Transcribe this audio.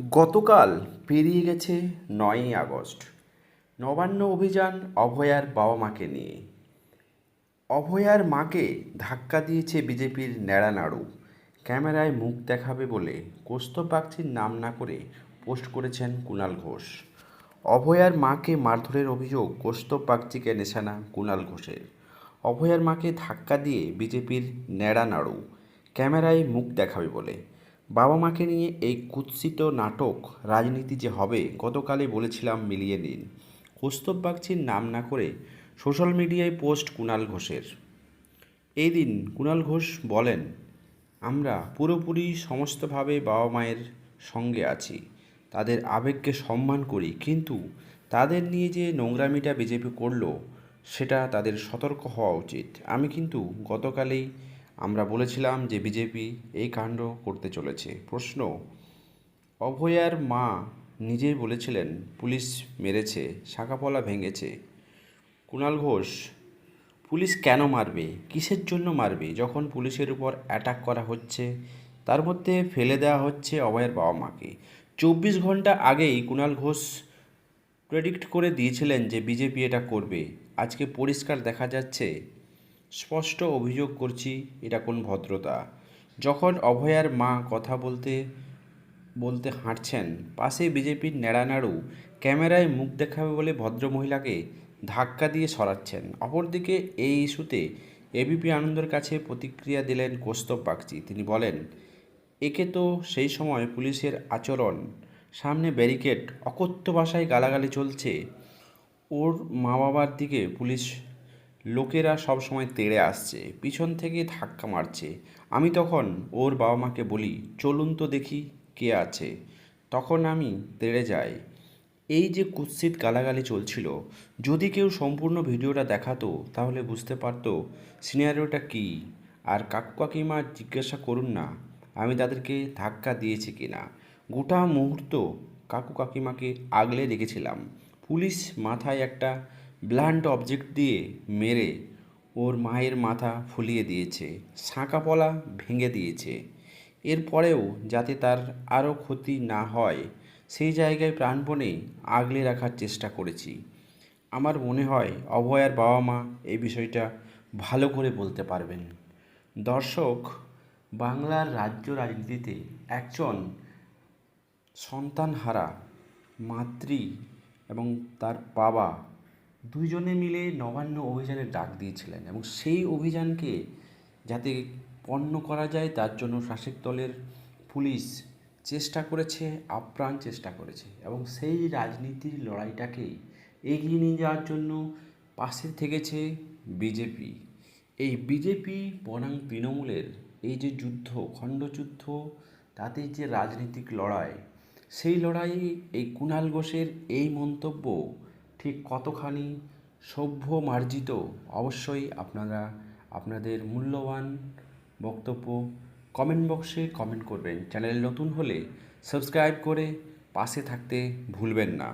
গতকাল পেরিয়ে গেছে নয়ই আগস্ট। নবান্ন অভিযান অভয়ার বাবা মাকে নিয়ে। অভয়ার মাকে ধাক্কা দিয়েছে বিজেপির ন্যাড়া নাড়ু। ক্যামেরায় মুখ দেখাবে বলে কৌস্তব বাগচির নাম না করে পোস্ট করেছেন কুণাল ঘোষ। অভয়ার মাকে মারধরের অভিযোগ কৌস্তব বাগচিকে নিশানা কুণাল ঘোষের। অভয়ার মাকে ধাক্কা দিয়ে বিজেপির ন্যাড়া নাড়ু। ক্যামেরায় মুখ দেখাবে বলে বাবা মাকে নিয়ে এই কুৎসিত নাটক রাজনীতি যে হবে, গতকালই বলেছিলাম মিলিয়ে নিন। কৌস্তব বাগচির নাম না করে সোশ্যাল মিডিয়ায় পোস্ট কুণাল ঘোষের। এই দিন কুণাল ঘোষ বলেন, আমরা পুরোপুরি সমস্তভাবে বাবা মায়ের সঙ্গে আছি। তাদের আবেগকে সম্মান করি, কিন্তু তাদের নিয়ে যে নোংরামিটা বিজেপি করল, সেটা তাদের সতর্ক হওয়া উচিত। আমি কিন্তু গতকালেই আমরা বলেছিলাম যে বিজেপি এই কাণ্ড করতে চলেছে। প্রশ্ন, অভয়ার মা নিজেই বলেছিলেন, পুলিশ মেরেছে, শাখাপলা ভেঙেছে। কুণাল ঘোষ, পুলিশ কেন মারবে? কিসের জন্য মারবে? যখন পুলিশের উপর অ্যাটাক করা হচ্ছে, তার মধ্যে ফেলে দেওয়া হচ্ছে অভয়ের বাবা মাকে। চব্বিশ ঘণ্টা আগেই কুণাল ঘোষ প্রেডিক্ট করে দিয়েছিলেন যে বিজেপি এটা করবে। আজকে পরিষ্কার দেখা যাচ্ছে স্পষ্ট অভিযোগ করছি, এটা কোন ভদ্রতা? যখন অভয়ার মা কথা বলতে বলতে হাঁটছেন, পাশে বিজেপির ন্যাড়ানাড়ু ক্যামেরায় মুখ দেখাবে বলে ভদ্রমহিলাকে ধাক্কা দিয়ে সরাচ্ছেন। অপরদিকে এই ইস্যুতে এবিপি আনন্দের কাছে প্রতিক্রিয়া দিলেন কৌস্তব বাগচি। তিনি বলেন, একে তো সেই সময় পুলিশের আচরণ, সামনে ব্যারিকেড, অকথ্য ভাষায় গালাগালি চলছে। ওর মা বাবার দিকে পুলিশ লোকেরা সব সময় তেড়ে আসছে, পিছন থেকে ধাক্কা মারছে। আমি তখন ওর বাবা মাকে বলি, চলুন তো দেখি কে আছে। তখন আমি তেড়ে যাই। এই যে কুৎসিত গালাগালি চলছিল, যদি কেউ সম্পূর্ণ ভিডিওটা দেখাতো, তাহলে বুঝতে পারতো সিনারিওটা কী। আর কাকু কাকিমা জিজ্ঞাসা করুন না, আমি তাদেরকে ধাক্কা দিয়েছি কিনা গোটা মুহূর্ত কাকু কাকিমাকে আগলে রেখেছিলাম। পুলিশ মাথায় একটা ব্লান্ট অবজেক্ট দিয়ে মেরে ওর মায়ের মাথা ফুলিয়ে দিয়েছে শাঁকাপলা ভেঙে দিয়েছে। এরপরেও যাতে তার আরও ক্ষতি না হয়, সেই জায়গায় প্রাণপণে আগলে রাখার চেষ্টা করেছি। আমার মনে হয় অভয়ার বাবা মা এই বিষয়টা ভালো করে বলতে পারবেন। দর্শক, বাংলার রাজ্য রাজনীতিতে একজন সন্তানহারা, মাতৃ এবং তার বাবা দুইজনে মিলে নবান্ন অভিযানের ডাক দিয়েছিলেন এবং সেই অভিযানকে যাতে পণ্য করা যায়, তার জন্য শাসক দলের পুলিশ চেষ্টা করেছে, আপ্রাণ চেষ্টা করেছে এবং সেই রাজনীতির লড়াইটাকে এগিয়ে নিয়ে যাওয়ার জন্য পাশে থেকেছে বিজেপি। এই বিজেপি বনাম তৃণমূলের এই যে যুদ্ধ খণ্ডযুদ্ধ তাতে যে রাজনৈতিক লড়াই, সেই লড়াইয়ে এই কুণাল ঘোষের এই মন্তব্য ঠিক কতখানি সভ্য মার্জিত অবশ্যই আপনারা আপনাদের মূল্যবান বক্তব্য কমেন্ট বক্সে কমেন্ট করবেন। চ্যানেল নতুন হলে সাবস্ক্রাইব করে পাশে থাকতে ভুলবেন না।